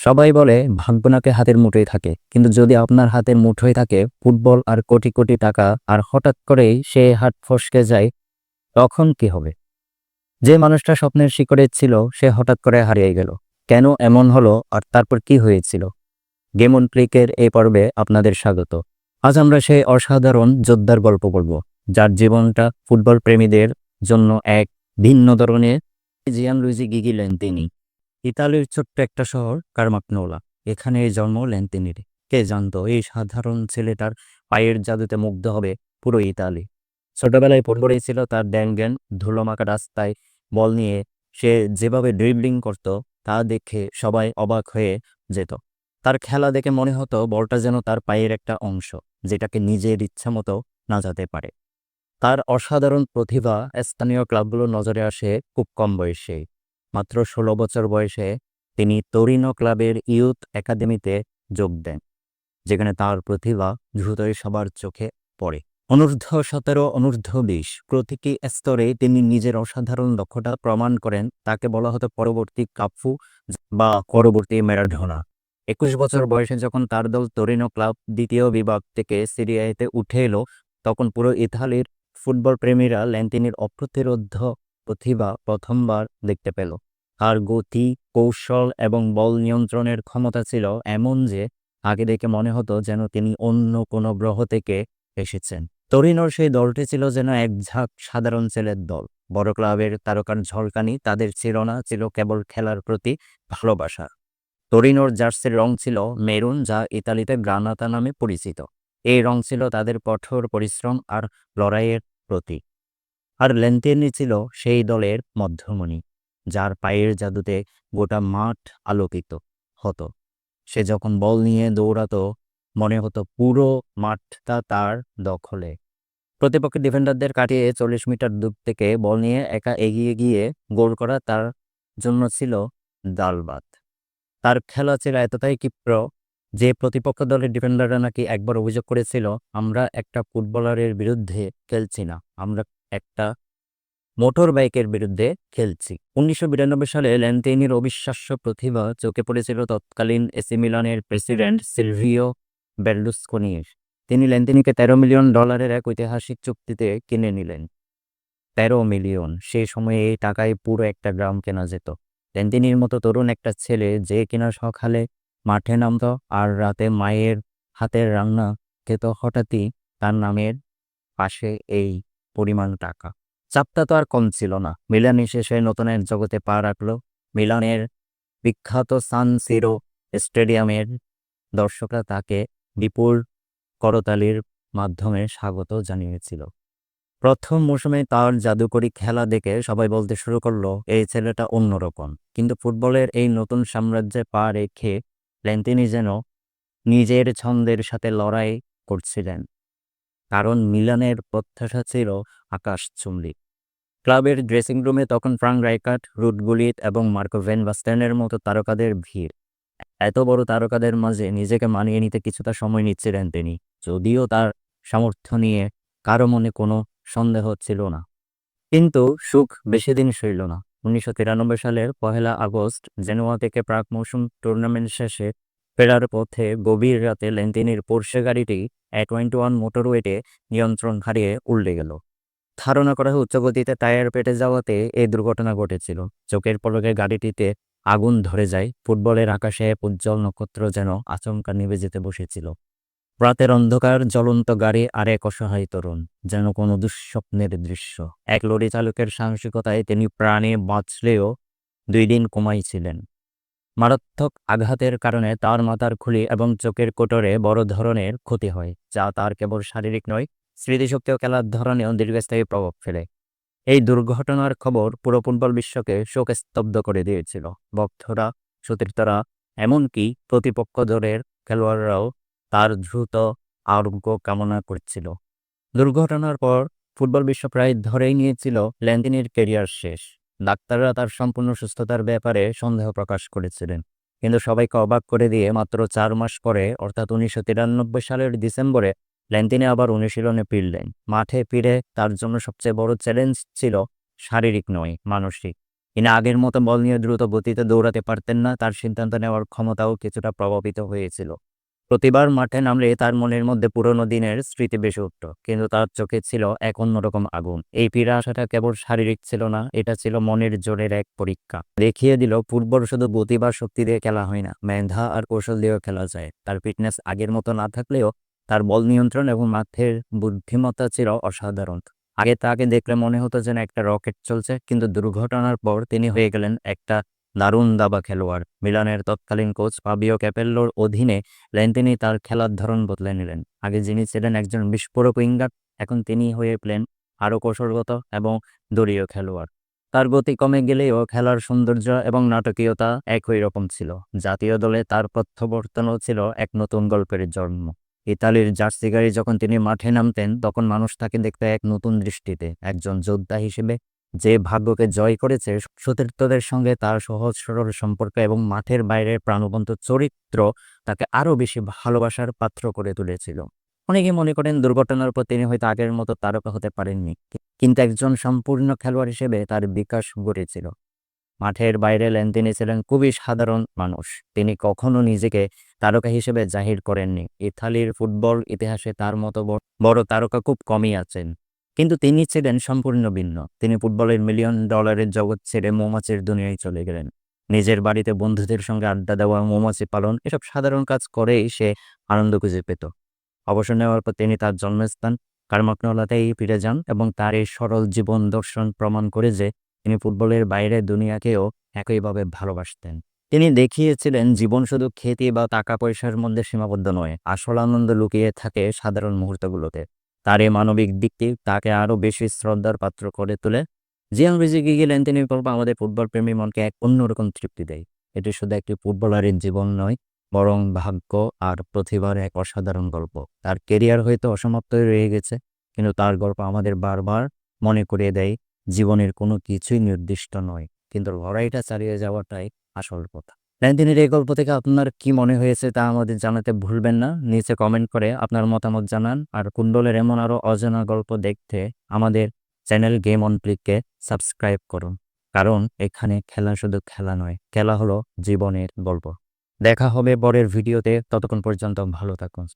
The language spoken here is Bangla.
সবাই বলে ভাগ্য নাকি হাতের মুঠোয় থাকে। কিন্তু যদি আপনার হাতের মুঠোয় থাকে ফুটবল আর কোটি কোটি টাকা, আর হঠাৎ করেই সে হাত ফসকে যায়, তখন কি হবে? যে মানুষটা স্বপ্নের শিকড়ে ছিল, সে হঠাৎ করে হারিয়ে গেল। কেন এমন হলো, আর তারপর কি হয়েছিল? গেম অন ক্লিকের এই পর্বে আপনাদের স্বাগত। আজ আমরা সেই অসাধারণ যোদ্ধার গল্প বলব যার জীবনটা ফুটবল প্রেমীদের জন্য এক ভিন্ন ধরনের। জিয়ান লুইজি গিগিলেন তিনি। ইতালির ছোট্ট একটা শহর, কারমাকনোলা। এখানে জন্ম ল্যান্তিনির কে জানতো, এই সাধারণ ছেলেটার পায়ের জাদুতে মুগ্ধ হবে পুরো ইতালি। ছোটবেলায় ফুটবলেই ছিল তার ড্যাঙ্গেন ধুলোমাকা রাস্তায় বল নিয়ে সে যেভাবে ড্রিবলিং করত, তা দেখে সবাই অবাক হয়ে যেত। তার খেলা দেখে মনে হতো বলটা যেন তার পায়ের একটা অংশ, যেটাকে নিজের ইচ্ছা মতো না যেতে পারে। তার অসাধারণ প্রতিভা স্থানীয় ক্লাবগুলোর নজরে আসে খুব কম বয়সেই। মাত্র ষোলো বছর বয়সে তিনি তরিনো ক্লাবের ইউথ একাডেমিতে যোগ দেন, যেখানে তার প্রতিভা দ্রুতই সবার চোখে পড়ে। অনূর্ধ্ব সতেরো, অনূর্ধ্ব বিশ প্রতীকী স্তরে তিনি নিজের অসাধারণ দক্ষতা প্রমাণ করেন, তাকে বলা হতো পরবর্তী কাপফু বা পরবর্তী ম্যারাডোনা। একুশ বছর বয়সে যখন তার দল তরিনো ক্লাব দ্বিতীয় বিভাগ থেকে সিরিয়াতে উঠে এলো, তখন পুরো ইতালির ফুটবল প্রেমীরা ল্যান্টিনির অপ্রতিরোধ প্রতিভা প্রথমবার দেখতে পেল। তার গতি, কৌশল এবং বল নিয়ন্ত্রণের ক্ষমতা ছিল এমন যে, আগে দেখে মনে হতো যেন তিনি অন্য কোনো গ্রহ থেকে এসেছেন। তরিনোর সেই দলটি ছিল যেন এক ঝাঁক সাধারণ ছেলের দল। বড় ক্লাবের তারকার ঝলকানি তাদের ছিল না ছিল কেবল খেলার প্রতি ভালোবাসা। তরিনোর জার্সির রং ছিল মেরুন, যা ইতালিতে গ্রানাতা নামে পরিচিত। এই রং ছিল তাদের কঠোর পরিশ্রম আর লড়াইয়ের প্রতীক। আর লেন্তেনি ছিল সেই দলের মধ্যমণি, যার পায়ের জাদুতে গোটা মাঠ আলোকিত হতো। সে যখন বল নিয়ে দৌড়াতো, মনে হতো পুরো মাঠটা তার দখলে। প্রতিপক্ষের ডিফেন্ডারদের কাটিয়ে চল্লিশ মিটার দূর থেকে বল নিয়ে একা এগিয়ে গিয়ে গোল করা তার জন্য ছিল দালবাত তার খেলা ছিল এতটাই ক্ষিপ্র যে প্রতিপক্ষ দলের ডিফেন্ডাররা নাকি একবার অভিযোগ করেছিল, আমরা একটা ফুটবলারের বিরুদ্ধে খেলছি না, আমরা একটা মোটর বাইকের বিরুদ্ধে খেলছি। উনিশশো বিরানব্বই সালে ল্যান্তেনির অবিশ্বাস্য প্রতিভা চোখে পড়েছিল তৎকালীন এসি মিলানের প্রেসিডেন্ট সিলভিও বেরলুসকোনির। তিনি ল্যান্তেনিকে তেরো মিলিয়ন ডলারের এক ঐতিহাসিক চুক্তিতে কিনে নিলেন। তেরো মিলিয়ন সেই সময়ে এই টাকায় পুরো একটা গ্রাম কেনা যেত। ল্যান্তিনির মতো তরুণ একটা ছেলে যে কিনা সকালে মাঠে নামত আর রাতে মায়ের হাতের রান্না খেত হঠাৎই তার নামের পাশে এই পরিমাণ টাকা। চাপটা তো আর কম ছিল না। মিলানি শেষে নতুন এক জগতে পা রাখল মিলানের বিখ্যাত সান সিরো স্টেডিয়ামের দর্শকরা তাকে বিপুল করতালির মাধ্যমে স্বাগত জানিয়েছিল। প্রথম মৌসুমে তার জাদুকরি খেলা দেখে সবাই বলতে শুরু করল, এই ছেলেটা অন্যরকম কিন্তু ফুটবলের এই নতুন সাম্রাজ্যে পা রেখে ল্যান্তিনি যেন নিজের ছন্দের সাথে লড়াই করছিলেন। কারণ মিলানের প্রত্যাশা ছিল আকাশ আকাশচুম্বী ক্লাবের ড্রেসিং রুমে তখন ফ্রাঙ্ক রাইকাট রুট গুলিত এবং মার্কো ভেন বাস্টেনের মতো তারকাদের ভিড়। এত বড় তারকাদের মাঝে নিজেকে মানিয়ে নিতে কিছুটা সময় নিচ্ছিলেন তিনি, যদিও তার সামর্থ্য নিয়ে কারও মনে কোনো সন্দেহ ছিল না। কিন্তু সুখ বেশি দিন সইল না। উনিশশো তিরানব্বই সালের পহেলা আগস্ট, জেনুয়া থেকে প্রাক মৌসুম টুর্নামেন্ট শেষে ফেরার পথে গভীর রাতে লেন্তিনির পোর্শে গাড়িটি এ টোয়েন্টি ওয়ান মোটরওয়েতে নিয়ন্ত্রণ হারিয়ে উল্টে গেল। ধারণা করা হয়, উচ্চগতিতে টায়ার পেটে যাওয়াতে এই দুর্ঘটনা ঘটেছিল। চোখের পলকে গাড়িটিতে আগুন ধরে যায়, ফুটবলের আকাশে উজ্জ্বল নক্ষত্র যেন আচমকা নিভে যেতে বসেছিল। রাতের অন্ধকার, জ্বলন্ত গাড়ি আর এক অসহায় তরুণ যেন কোনো দুঃস্বপ্নের দৃশ্য। এক লরি চালকের সাহসিকতায় তিনি প্রাণে বাঁচলেও দুই দিন কমাইছিলেন মারাত্মক আঘাতের কারণে তার মাথার খুলি এবং চোখের কোটরে বড় ধরনের ক্ষতি হয়, যা তার কেবল শারীরিক নয় স্মৃতিশক্তি ও খেলার ধরনেও দীর্ঘস্থায়ী প্রভাব ফেলে। এই দুর্ঘটনার খবর পুরো ফুটবল বিশ্বকে শোক স্তব্ধ করে দিয়েছিল। ভক্তরা, সতীর্থরা, এমনকি প্রতিপক্ষ দলের খেলোয়াড়রাও তার দ্রুত আরোগ্য কামনা করছিল। দুর্ঘটনার পর ফুটবল বিশ্ব প্রায় ধরেই নিয়েছিল ল্যান্দিনের কেরিয়ার শেষ। ডাক্তাররা তার সম্পূর্ণ সুস্থতার ব্যাপারে সন্দেহ প্রকাশ করেছিলেন। কিন্তু সবাইকে অবাক করে দিয়ে মাত্র চার মাস পরে, অর্থাৎ উনিশশো তিরানব্বই সালের ডিসেম্বরে ল্যান্তিনে আবার অনুশীলনে ফিরলেন। মাঠে ফিরে তার জন্য সবচেয়ে বড় চ্যালেঞ্জ ছিল শারীরিক নয়, মানসিক। তিনি আগের মতো বল নিয়ে দ্রুত গতিতে দৌড়াতে পারতেন না, তার সিদ্ধান্ত নেওয়ার ক্ষমতাও কিছুটা প্রভাবিত হয়েছিল। প্রতিবার মাঠে নামলে তার মনের মধ্যে পুরনো দিনের স্মৃতি বেশি উঠত, কিন্তু তার চোখে ছিল এক অন্যরকম আগুন। এই ফিরে আসাটা কেবল শারীরিক ছিল না, এটা ছিল মনের জোরের এক পরীক্ষা। দেখিয়ে দিল, ফুটবল শুধু গতি বা শক্তি দিয়ে খেলা হয় না, মেধা আর কৌশল দিয়েও খেলা যায়। তার ফিটনেস আগের মতো না থাকলেও তার বল নিয়ন্ত্রণ এবং মাঠের বুদ্ধিমত্তা ছিল অসাধারণ। আগে তাকে দেখলে মনে হতো যেন একটা রকেট চলছে, কিন্তু দুর্ঘটনার পর তিনি হয়ে গেলেন একটা দারুণ দাবা খেলোয়াড়। মিলানের তৎকালীন কোচ ফাবিও ক্যাপেল্লোর অধীনে লেন্তিনি তার খেলার ধরন বদলে নিলেন। আগে যিনি ছিলেন একজন বিস্ফোরক উইঙ্গার, এখন তিনি হয়ে প্লেন, আরও কৌশলগত এবং দলীয় খেলোয়াড়। তার গতি কমে গেলেও খেলার সৌন্দর্য এবং নাটকীয়তা একই রকম ছিল। জাতীয় দলে তার প্রত্যাবর্তনও ছিল এক নতুন গল্পের জন্ম। ইতালির জার্সি গাড়ি যখন তিনি মাঠে নামতেন, তখন মানুষ তাকে দেখতে এক নতুন দৃষ্টিতে, একজন যোদ্ধা হিসেবে যে ভাগ্যকে জয় করেছে, সতীর্থদের সঙ্গে তার সহজ, সরল সম্পর্ক এবং মাঠের বাইরের প্রাণবন্ত চরিত্র তাকে আরও বেশি ভালোবাসার পাত্র করে তুলেছিল। অনেকে মনে করেন দুর্ঘটনার পর তিনি হয়তো আগের মতো তারকা হতে পারেননি কিন্তু একজন সম্পূর্ণ খেলোয়াড় হিসেবে তার বিকাশ ঘটেছিল। মাঠের বাইরে লেনদেনে ছিলেন খুবই সাধারণ মানুষ। তিনি কখনো নিজেকে তারকা হিসেবে জাহির করেননি। ইতালির ফুটবল ইতিহাসে তার মতো বড় তারকা খুব কমই আছেন। কিন্তু তিনি ছিলেন সম্পূর্ণ ভিন্ন। তিনি ফুটবলের মিলিয়ন ডলারের জগৎ ছেড়ে মৌমাছির দুনিয়ায় চলে গেলেন। নিজের বাড়িতে বন্ধুদের সঙ্গে আড্ডা দেওয়া, মৌমাছি পালন, এসব সাধারণ কাজ করেই সে আনন্দ খুঁজে পেত। অবসর নেওয়ার পর তিনি তার জন্মস্থান কার্মাকনলাতেই ফিরে যান এবং তার এই সরল জীবন দর্শন প্রমাণ করে যে তিনি ফুটবলের বাইরে দুনিয়াকেও একইভাবে ভালোবাসতেন। তিনি দেখিয়েছিলেন জীবন শুধু খ্যাতি বা টাকা পয়সার মধ্যে সীমাবদ্ধ নয়, আসল আনন্দ লুকিয়ে থাকে সাধারণ মুহূর্তগুলোতে। তার এই মানবিক দিকটি তাকে আরও বেশি শ্রদ্ধার পাত্র করে তোলে। জিয়াং বেজিকে গেলেন, তিনি বলব, আমাদের ফুটবল প্রেমী মনকে এক অন্যরকম তৃপ্তি দেয়। এটি শুধু একটি ফুটবলারের জীবন নয়, বরং ভাগ্য আর প্রতিভার এক অসাধারণ গল্প। তার কেরিয়ার হয়তো অসমাপ্তই রয়ে গেছে, কিন্তু তার গল্প আমাদের বারবার মনে করিয়ে দেয়, জীবনের কোনো কিছুই নির্দিষ্ট নয়। কিন্তু লড়াইটা চালিয়ে যাওয়াটাই আসল কথা। ল্যান্ডিনের এই গল্প থেকে আপনার কি মনে হয়েছে তা আমাদের জানাতে ভুলবেন না। নিচে কমেন্ট করে আপনার মতামত জানান। আর কুণ্ডলের এমন আরও অজানা গল্প দেখতে আমাদের চ্যানেল গেম অন প্লিককে সাবস্ক্রাইব করুন। কারণ এখানে খেলা শুধু খেলা নয়, খেলা হলো জীবনের গল্প। দেখা হবে পরের ভিডিওতে ততক্ষণ পর্যন্ত ভালো থাকুন।